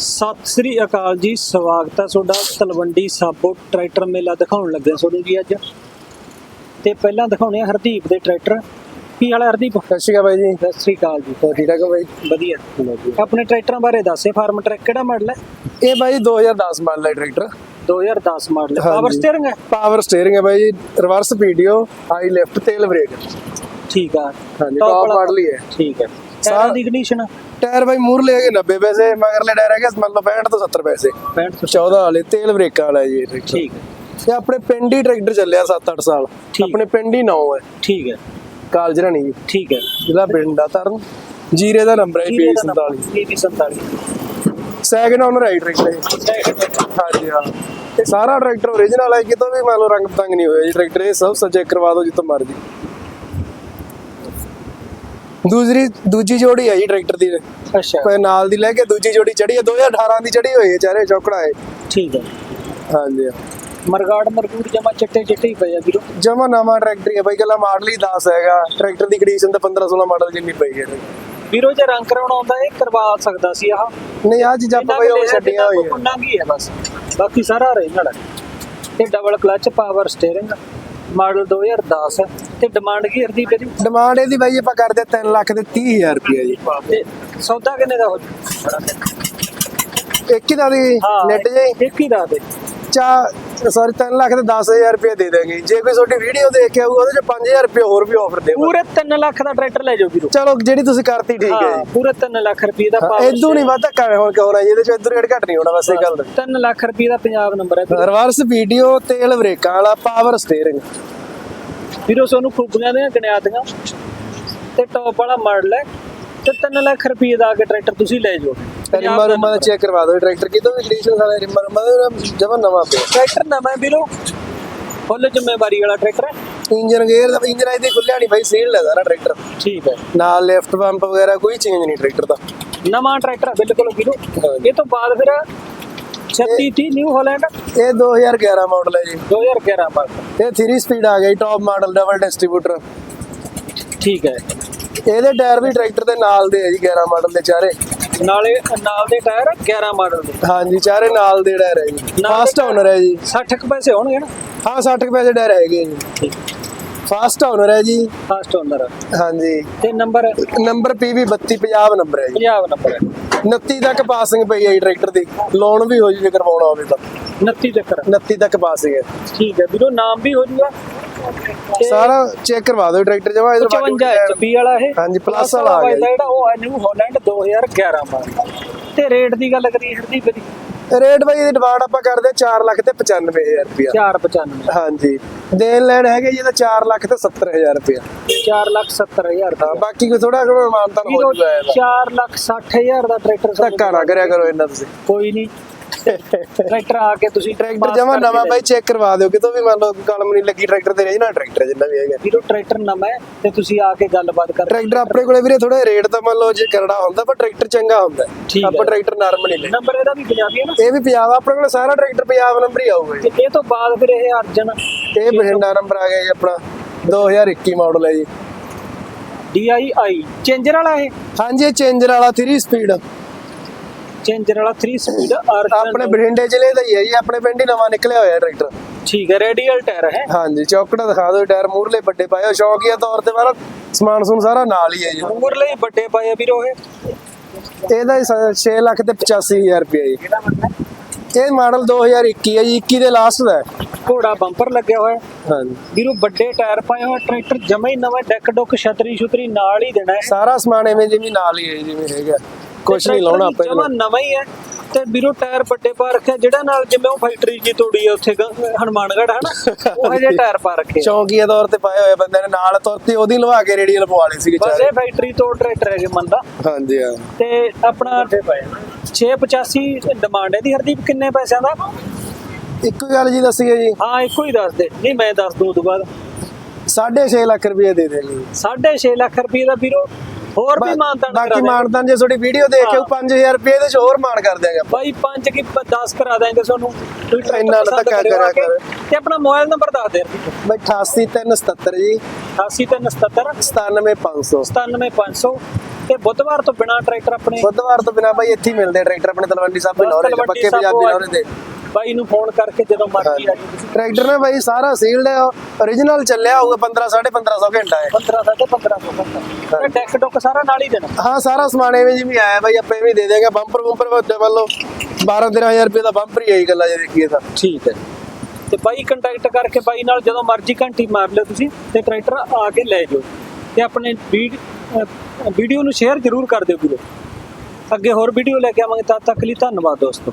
ਸਤਿ ਸ੍ਰੀ ਅਕਾਲ ਜੀ ਸਵਾਗਤ ਹੈ ਤੁਹਾਡਾ ਤਲਵੰਡੀ ਸਾਬੋ ਟਰੈਕਟਰ ਮੇਲਾ ਦਿਖਾਉਣ ਲੱਗੇ ਤੁਹਾਨੂੰ ਜੀ ਅੱਜ। ਤੇ ਪਹਿਲਾਂ ਦਿਖਾਉਣੇ ਆ ਹਰਦੀਪ ਦੇ ਟਰੈਕਟਰ। ਕੀ ਹਾਲ ਹੈ ਹਰਦੀਪ? ਸਤਿ ਸ਼੍ਰੀ ਅਕਾਲ ਬਾਈ ਜੀ। ਸਤਿ ਸ੍ਰੀ ਅਕਾਲ ਜੀ। ਹੋਰ ਠੀਕ ਠਾਕ ਹੋ ਬਾਈ? ਵਧੀਆ। ਆਪਣੇ ਟਰੈਕਟਰਾਂ ਬਾਰੇ ਦੱਸੇ ਫਾਰਮ ਟਰੈਕ ਕਿਹੜਾ ਮਾਡਲ ਹੈ? ਇਹ ਬਾਈ 2010 ਮਾਡਲ ਹੈ ਟਰੈਕਟਰ। 2010 ਮਾਡਲ। ਪਾਵਰ ਸਟੀਅਰਿੰਗ ਹੈ? ਪਾਵਰ ਸਟੀਅਰਿੰਗ ਹੈ ਬਾਈ ਰਿਵਰਸ ਪੀਡੀਓ ਹਾਈ ਲੈਫਟ ਤੇਲ ਬ੍ਰੇਕ ਠੀਕ ਆ। ਟੌਪ ਮਾਡਲ ਹੀ ਹੈ। ਠੀਕ ਹੈ। ਸਾਰਾ- ਦੀ ਕੰਡੀਸ਼ਨ ਟਾਇਰ ਬਾਈ ਮੂਰ ਲੈ ਕੇ 90 ਪੈਸੇ ਮਗਰਲੇ ਟਾਇਰ ਹੈਗੇ ਮੰਨ ਲਓ 65 ਤੋਂ 70 ਪੈਸੇ। 65 ਤੋਂ 14 ਵਾਲੇ ਤੇਲ ਬ੍ਰੇਕਾਂ ਵਾਲਾ ਜੀ ਇਹ ਟਰੈਕਟਰ ਠੀਕ ਹੈ। ਇਹ ਆਪਣੇ ਪਿੰਡ ਹੀ ਟਰੈਕਟਰ ਚੱਲਿਆ 7-8 ਸਾਲ। ਆਪਣੇ ਪਿੰਡ ਹੀ ਨਾਉ ਹੈ। ਠੀਕ ਹੈ। ਕਾਲਜ ਰਾਣੀ ਜੀ। ਠੀਕ ਹੈ। ਜ਼ਿਲ੍ਹਾ ਪਿੰਡ ਆ ਤਰਨ। ਜੀਰੇ ਦਾ ਨੰਬਰ ਹੈ ਇਹਦਾ ਪੀ47 ਨਾਮ PB 47 ਸੈਕਿੰਡ ਓਨਰ ਹੈ ਟਰੈਕਟਰ ਹਾਂਜੀ ਹਾਂ। ਤੇ ਸਾਰਾ ਟਰੈਕਟਰ ਓਰੀਜਨਲ ਹੈ ਕਿਤੋਂ ਵੀ ਮੰਨ ਲਓ ਰੰਗ ਪਤੰਗ ਨਹੀਂ ਹੋਇਆ ਜੀ ਟਰੈਕਟਰ ਇਹ ਸਭ ਚੈੱਕ ਕਰਵਾ ਦਿਓ ਜਿੱਥੋਂ ਮਰਜ਼ੀ। ਦੂਸਰੀ ਦੂਜੀ ਜੋੜੀ ਹੈ ਜੀ ਟਰੈਕਟਰ ਦੀ। ਅੱਛਾ। ਕੋਈ ਨਾਲ ਦੀ ਲੈ ਕੇ ਦੂਜੀ ਜੋੜੀ ਚੜੀ ਹੈ 2018 ਦੀ ਚੜੀ ਹੋਈ ਹੈ ਚਾਰੇ ਚੌਕੜਾ ਹੈ ਠੀਕ ਹੈ ਹਾਂਜੀ। ਮਰਗਾੜ ਮਰਗੂੜ ਜਮਾ ਚਿੱਟੇ ਚਿੱਟੇ ਹੀ ਪਏ ਆ ਵੀਰੋ। ਜਮਾ ਨਵਾਂ ਟਰੈਕਟਰ ਹੀ ਬਾਈ ਗੱਲਾਂ ਮਾਡਲ ਹੀ 10 ਹੈਗਾ। ਟਰੈਕਟਰ ਦੀ ਕੰਡੀਸ਼ਨ ਤਾਂ 15 16 ਮਾਡਲ ਜਿੰਨੀ ਪਈ ਹੈ ਵੀਰੋ ਜੇ ਰੰਗ ਕਰਾਉਣਾ ਆਉਂਦਾ ਇਹ ਕਰਵਾ ਸਕਦਾ ਸੀ ਆਹ। ਨਹੀਂ ਆ ਚੀਜ਼ਾਂ ਆਪਾਂ ਬਾਈ ਉਹ ਛੱਡੀਆਂ ਹੋਈਆਂ। ਨੰਗੀ ਹੈ ਬਸ। ਬਾਕੀ ਸਾਰਾ ਹੈ ਤੇ double clutch power steering model 2010 ਹੈ ਤੇ ਡਿਮਾਂਡ ਕੀ ਹਰਦੀ ਤੇਰੀ ਡਿਮਾਂਡ ਇਹਦੀ ਬਾਈ ਆਪਾਂ ਕਰਦੇ 3 ਲੱਖ ਤੇ 30000 ਰੁਪਏ ਜੀ। ਤੇ ਸੌਦਾ ਕਿੰਨੇ ਦਾ ਹੋ ਇੱਕ ਹੀ ਦਾ ਦੀ ਨੈਟ ਜੀ? ਇੱਕ ਹੀ ਦਾ ਦੇ। ਚਾ ਸੌਰੀ 3 ਲੱਖ ਤੇ 10000 ਰੁਪਏ ਦੇ ਦੇਗੇ। ਜੇ ਕੋਈ ਤੁਹਾਡੀ ਵੀਡੀਓ ਦੇਖ ਕੇ ਆਊਗਾ ਉਹਦੇ ਚ 5000 ਰੁਪਏ ਹੋਰ ਵੀ ਆਫਰ ਦੇਵਾਂ ਪੂਰੇ 3 ਲੱਖ ਦਾ ਟਰੈਕਟਰ ਲੈ ਜਾਓ ਵੀਰੋ। ਚਲੋ ਜਿਹੜੀ ਤੁਸੀਂ ਕਰਤੀ ਠੀਕ ਹੈ ਪੂਰੇ 3 ਲੱਖ ਰੁਪਏ ਦਾ ਜੀ ਪਾਵਰ ਇਦੋਂ ਨਹੀਂ ਵਾਧਾ ਕਰ ਹੁਣ ਕਿਉਂ ਨਾ ਜੀ, ਇਹਦੇ ਚ ਇਦੋਂ ਰੇਟ ਘੱਟ ਨਹੀਂ ਹੋਣਾ ਬਸ ਇਹ ਗੱਲ। ਦਾ 3 ਲੱਖ ਰੁਪਏ ਦਾ ਪੰਜਾਬ ਨੰਬਰ ਹੈ ਵੀਰੋ। ਰਿਵਰਸ ਵੀਡੀਓ ਤੇਲ ਬ੍ਰੇਕਾਂ ਵਾਲਾ ਪਾਵਰ ਸਟੀਅਰਿੰਗ ਵੀਰੋ ਤੁਹਾਨੂੰ ਖੂਬੀਆਂ ਦੀਆਂ ਗਿਣਿਆਤੀਆਂ ਤੇ ਟੌਪ ਵਾਲਾ ਮਾਡਲ ਹੈ। ਤੇ 3 ਲੱਖ ਰੁਪਏ ਦਾ ਕੇ ਟਰੈਕਟਰ ਤੁਸੀਂ ਲੈ ਜਾਓ। ਰਿਮਾ ਦਾ ਰੁਮਾ ਚੈੱਕ ਕਰਵਾ ਦਿਓ। ਟਰੈਕਟਰ ਕਿਤੋਂ ਵੀ ਕੰਡੀਸ਼ਨ ਵਾਲਾ ਰਿਮਾ ਰੁਮਾ ਜਮਾ ਨਵਾਂ ਪਿਆ। ਟਰੈਕਟਰ ਨਵਾਂ ਹੈ ਵੀਰੋ। ਫੁੱਲ ਜ਼ਿੰਮੇਵਾਰੀ ਵਾਲਾ ਟਰੈਕਟਰ ਹੈ। ਇੰਜਨ ਗੇਅਰ ਦਾ ਇੰਜਨ ਇਹਦੀ ਖੁੱਲਿਆ ਨਹੀਂ ਭਾਈ ਸੀਲ ਲੈਦਾ ਨਾ ਟਰੈਕਟਰ ਠੀਕ ਹੈ। ਨਾਲ ਲੈਫਟ ਪੰਪ ਵਗੈਰਾ ਕੋਈ ਚੇਂਜ ਨਹੀਂ ਟਰੈਕਟਰ ਦਾ। ਨਵਾਂ ਟਰੈਕਟਰ ਹੈ ਬਿਲਕੁਲ ਵੀਰੋ। ਇਹ ਤੋਂ ਬਾਅਦ ਫਿਰ 36 30 ਨਿਊ ਹਾਲੈਂਡ ਇਹ 2011 ਮਾਡਲ ਹੈ ਜੀ। 2011 ਮਾਡਲ ਇਹ 3 ਸਪੀਡ ਆ ਗਈ ਟੌਪ ਮਾਡਲ ਡਬਲ ਡਿਸਟ੍ਰੀਬਿਊਟਰ ਠੀਕ ਹੈ। ਇਹਦੇ ਟਾਇਰ ਵੀ ਟਰੈਕਟਰ ਦੇ ਨਾਲ ਦੇ ਹੈ ਜੀ 11 ਮਾਡਲ ਦੇ ਚਾਰੇ। ਨਾਲੇ ਨਾਲ ਦੇ ਟਾਇਰ 11 ਮਾਡਲ ਦੇ। ਹਾਂਜੀ ਚਾਰੇ ਨਾਲ ਦੇ ਟਾਇਰ ਹੈ ਜੀ। ਫਾਸਟ ਓਨਰ ਹੈ ਜੀ। 60 ਕੁ ਪੈਸੇ ਹੋਣਗੇ ਨਾ। ਹਾਂ 60 ਕੁ ਪੈਸੇ ਟਾਇਰ ਹੈਗੇ ਜੀ। ਠੀਕ। ਫਾਸਟ ਓਨਰ ਹੈ ਜੀ। ਫਾਸਟ ਓਨਰ ਹਾਂਜੀ। ਤੇ ਨੰਬਰ ਨੰਬਰ PV 3250 ਨੰਬਰ ਹੈ ਜੀ। ਪੰਜਾਬ ਨੰਬਰ ਹੈ। 29 ਤੱਕ ਪਾਸਿੰਗ ਪਈ ਹੈ ਜੀ ਟਰੈਕਟਰ ਦੀ। ਲੋਨ ਵੀ ਹੋ ਜੀ ਕਰਵਾਉਣਾ ਹੋਵੇ ਤਾਂ। 29 ਚੱਕਰ 29 ਤੱਕ ਪਾਸਿੰਗ ਹੈ। ਠੀਕ ਹੈ ਵੀਰੋ ਨਾਮ ਵੀ ਹੋ ਜੂਗਾ। ਸਾਰਾ ਚੈੱਕ ਕਰਵਾ ਦਿਓ ਟਰੈਕਟਰ ਜਮਾ 55 HP ਵਾਲਾ ਇਹ। ਹਾਂਜੀ, plus ਵਾਲਾ ਆ ਗਿਆ ਜੀ। ਜਿਹੜਾ ਉਹ ਨਿਊ ਹਾਲੈਂਡ 2011 ਮਾਡਲ ਤੇ ਰੇਟ ਦੀ ਗੱਲ ਕਰੀਏ ਹਰਦੀ ਬਦੀ ਰੇਟ ਬਾਈ ਦੀ ਡਿਮਾਂਡ ਆਪਾਂ ਕਰਦੇ 4 ਲੱਖ ਤੇ 95000 ਰੁਪਇਆ। 495 ਹਾਂਜੀ। ਦੇਣ ਲੈਣ ਹੈਗੇ ਜੀ ਇਹਦਾ 4 ਲੱਖ ਤੇ 70000 ਰੁਪਇਆ। 4 ਲੱਖ 70 ਹਜ਼ਾਰ ਦਾ ਹਾਂ ਬਾਕੀ ਕੋਈ ਥੋੜਾ ਘਣਾ ਮਾਨਤਾਨ ਹੋ ਜੂਗਾ ਇਹਦਾ 4 ਲੱਖ 60 ਹਜ਼ਾਰ ਦਾ ਟਰੈਕਟਰ ਧੱਕਾ ਨਾ ਕਰਿਆ ਕਰੋ ਇਹਨਾਂ ਤੁਸੀਂ। ਕੋਈ ਨਹੀਂ। ਟਰੈਕਟਰ ਆ ਕੇ ਤੁਸੀਂ ਟਰੈਕਟਰ ਜਮਾ ਨਵਾਂ ਬਾਈ ਚੈੱਕ ਕਰਵਾ ਦਿਓ ਕਿਤੋਂ ਵੀ ਮੰਨ ਲਓ ਕਲਮ ਨਹੀਂ ਲੱਗੀ ਟਰੈਕਟਰ ਤੇ ਨਾ ਟਰੈਕਟਰ ਜਿੰਨਾ ਵੀ ਹੈਗਾ। ਵੀਰੋ ਟਰੈਕਟਰ ਨਵਾਂ ਹੈ ਤੇ ਤੁਸੀਂ ਆ ਕੇ ਗੱਲਬਾਤ ਕਰ। ਟਰੈਕਟਰ ਆਪਣੇ ਕੋਲੇ ਵੀਰੇ ਥੋੜਾ ਰੇਟ ਤਾਂ ਮੰਨ ਲਓ ਜੇ ਕਰੜਾ ਹੁੰਦਾ ਪਰ ਟਰੈਕਟਰ ਚੰਗਾ ਹੁੰਦਾ। ਆਪਾਂ ਟਰੈਕਟਰ ਨਰਮ ਨਹੀਂ ਲੈ ਨੰਬਰ ਇਹਦਾ ਵੀ ਪੰਜਾਬੀ ਹੈ ਨਾ? ਇਹ ਵੀ ਪੰਜਾਬ ਆਪਣੇ ਕੋਲੇ ਸਾਰਾ ਟਰੈਕਟਰ ਪੰਜਾਬ ਨੰਬਰ ਹੀ ਆਊਗਾ ਜੀ। ਤੇ ਇਹ ਤੋਂ ਬਾਅਦ ਫਿਰ ਇਹ ਅਰਜਨ ਇਹ ਬਠਿੰਡਾ ਨੰਬਰ ਆ ਗਿਆ ਜੀ ਆਪਣਾ 2021 ਮਾਡਲ ਹੈ ਜੀ। DII ਚੇਂਜਰ ਵਾਲਾ ਇਹ? ਹਾਂਜੀ ਇਹ ਚੇਂਜਰ ਵਾਲਾ 3 ਸਪੀਡ ਚੇਂਜਰ ਵਾਲਾ 3 ਸਪੀਡ ਅਰਜਨ ਆਪਣੇ ਬਠਿੰਡੇ ਜ਼ਿਲ੍ਹੇ ਦਾ ਹੀ ਹੈ ਜੀ ਆਪਣੇ ਪਿੰਡ ਹੀ ਨਵਾਂ ਨਿਕਲਿਆ ਹੋਇਆ ਟਰੈਕਟਰ ਠੀਕ ਹੈ ਰੇਡੀਅਲ ਟਾਇਰ ਹੈ। ਹਾਂਜੀ ਚੌਕੜਾ ਦਿਖਾ ਦਿਓ ਟਾਇਰ ਮੂਰਲੇ ਵੱਡੇ ਪਾਏ ਹੋ ਸ਼ੌਕੀਆ ਤੌਰ ਤੇ ਵਾਲਾ ਸਮਾਨ ਸਮੂਨ ਸਾਰਾ ਨਾਲ ਹੀ ਹੈ ਜੀ। ਉਮਰ ਲਈ ਵੱਡੇ ਪਾਏ ਆ ਵੀਰੋ ਇਹ। ਇਹਦਾ 6 ਲੱਖ ਤੇ 85000 ਰੁਪਏ ਜੀ। ਇਹ ਮਾਡਲ 2021 ਹੈ ਜੀ 21 ਦੇ ਲਾਸਟ ਦਾ ਹੈ। ਘੋੜਾ ਬੰਪਰ ਲੱਗਿਆ ਹੋਇਆ ਹੈ। ਹਾਂਜੀ। ਵੀਰੋ ਵੱਡੇ ਟਾਇਰ ਪਾਏ ਹੋਏ ਟਰੈਕਟਰ ਜਮਾ ਹੀ ਨਵਾਂ ਡੈਕ ਡੁੱਕ ਛਤਰੀ ਛੁਤਰੀ ਨਾਲ ਹੀ ਦੇਣਾ ਹੈ। ਸਾਰਾ ਸਮਾਨ ਐਵੇਂ ਜਿਵੇਂ ਨਾਲ ਹੀ ਹੈ ਜਿਵੇਂ ਹੈਗਾ। ਕੁਛ ਨਹੀਂ ਲਾਉਣਾ ਆਪਾਂ ਜਮਾ। ਨਵਾਂ ਹੀ ਹੈ ਤੇ ਵੀਰੋ ਟਾਇਰ ਵੱਡੇ ਪਾ ਰੱਖਿਆ ਜਿਹੜਾ ਨਾਲ ਜਿਵੇਂ ਉਹ ਫੈਕਟਰੀ ਜੀ ਤੋੜੀ ਆ ਉੱਥੇ ਹਨੂਮਾਨਗੜ੍ਹ ਹਨਾ? ਉਹ ਜਿਹੇ ਟਾਇਰ ਪਾ ਰੱਖੇ। ਚੌਂਕੀਆ ਤੌਰ ਤੇ ਪਾਏ ਹੋਏ ਬੰਦੇ ਨੇ ਨਾਲ ਤੁਰਤੀ ਉਹਦੀ ਲਵਾ ਕੇ ਰੇਡੀਅਲ ਪਵਾ ਲਈ ਸੀਗੇ ਬਸ ਇਹ ਫੈਕਟਰੀ ਤੋੜ ਟਰੈਕਟਰ ਹੈਗੇ ਮੰਨਦਾ। ਹਾਂਜੀ ਹਾਂ। ਤੇ ਆਪਣਾ 685 ਡਿਮਾਂਡ ਹੈ ਦੀ ਹਰਦੀਪ ਕਿੰਨੇ ਪੈਸਿਆਂ ਦਾ? ਇੱਕੋ ਹੀ ਗੱਲ ਜੀ ਦੱਸੀਏ ਜੀ। ਹਾਂ ਇੱਕੋ ਹੀ ਦੱਸ ਦੇ ਨਹੀਂ ਮੈਂ ਦੱਸ ਦੂੰ ਉਦੋਂ ਬਾਅਦ। 6.5 ਲੱਖ ਰੁਪਏ ਦੇ ਦੇਣੀ 6.5 ਲੱਖ ਰੁਪਏ ਦਾ ਵੀਰੋ ਹੋਰ ਵੀ ਮਾਨਤਾਨ ਬਾਕੀ ਮਾਨਤਾਨ ਜੇ ਤੁਹਾਡੀ ਵੀਡੀਓ ਦੇਖ ਕੇ 5000 ਰੁਪਏ ਦੇ ਚ ਹੋਰ ਮਾਨ ਕਰ ਦਿਆਂਗੇ। ਬਾਈ 5 ਕੀ 10 ਕਰਾ ਦਾਂਗੇ ਤੁਹਾਨੂੰ। ਇੰਨਾ ਨਾ ਧੱਕਾ। ਕਰਿਆ ਤੇ ਆਪਣਾ ਮੋਬਾਈਲ ਨੰਬਰ ਦੱਸ ਦੇ ਬਈ 88377 ਜੀ। 88377 97500 97500 ਤੇ ਬੁੱਧਵਾਰ ਤੋਂ ਬਿਨਾ ਟਰੈਕਟਰ ਆਪਣੇ ਬੁੱਧਵਾਰ ਤੋਂ ਬਿਨਾ ਬਾਈ ਇੱਥੇ ਮਿਲਦੇ ਟਰੈਕਟਰ ਆਪਣੇ ਤਲਵੰਡੀ ਸਾਹਿਬ ਲਾਹੌਰ ਤਲਵੰਡੀ ਪੱਕੇ ਪੰਜਾਬੀ ਲਾਹੌਰ ਦੇ। ਬਾਈ ਨੂੰ ਫੋਨ ਕਰਕੇ ਜਦੋਂ ਮਰਜ਼ੀ ਆ ਜਾਓ ਤੁਸੀਂ। ਟਰੈਕਟਰ ਨਾ ਬਾਈ ਸਾਰਾ ਸੀਲਡ ਹੈ origignal ਚੱਲਿਆ ਹੋਊਗਾ 15 1550 ਘੰਟਾ ਹੈ। 15 ਸਾਢੇ 1500 ਘੰਟਾ। ਤੇ ਡੈਕ ਡੁੱਕ ਸਾਰਾ ਨਾਲ ਹੀ ਦੇਣਾ। ਹਾਂ ਸਾਰਾ ਸਮਾਨ ਐਵੇਂ ਜਿਵੇਂ ਆਇਆ ਬਾਈ ਆਪਾਂ ਐਵੇਂ ਦੇ ਦੇਗੇ ਬੰਪਰ ਬੰਪਰ ਵੱਡੇ ਲਓ 12 13000 ਰੁਪਏ ਦਾ ਬੰਪਰ ਹੀ ਆਈ ਗੱਲਾਂ ਜੇ ਦੇਖੀਏ ਤਾਂ। ਠੀਕ ਹੈ। ਤੇ ਬਾਈ ਕੰਟੈਕਟ ਕਰਕੇ ਬਾਈ ਨਾਲ ਜਦੋਂ ਮਰਜ਼ੀ ਘੰਟੀ ਮਾਰ ਲਿਓ ਤੁਸੀਂ ਤੇ ਟਰੈਕਟਰ ਆ ਕੇ ਲੈ ਜਾਓ। ਤੇ ਆਪਣੇ ਵੀਡੀਓ ਨੂੰ ਸ਼ੇਅਰ ਜ਼ਰੂਰ ਕਰ ਦਿਓ ਵੀਰੋ। ਅੱਗੇ ਹੋਰ ਵੀਡੀਓ ਲੈ ਕੇ ਆਵਾਂਗੇ ਤਦ ਤੱਕ ਲਈ ਧੰਨਵਾਦ ਦੋਸਤੋ।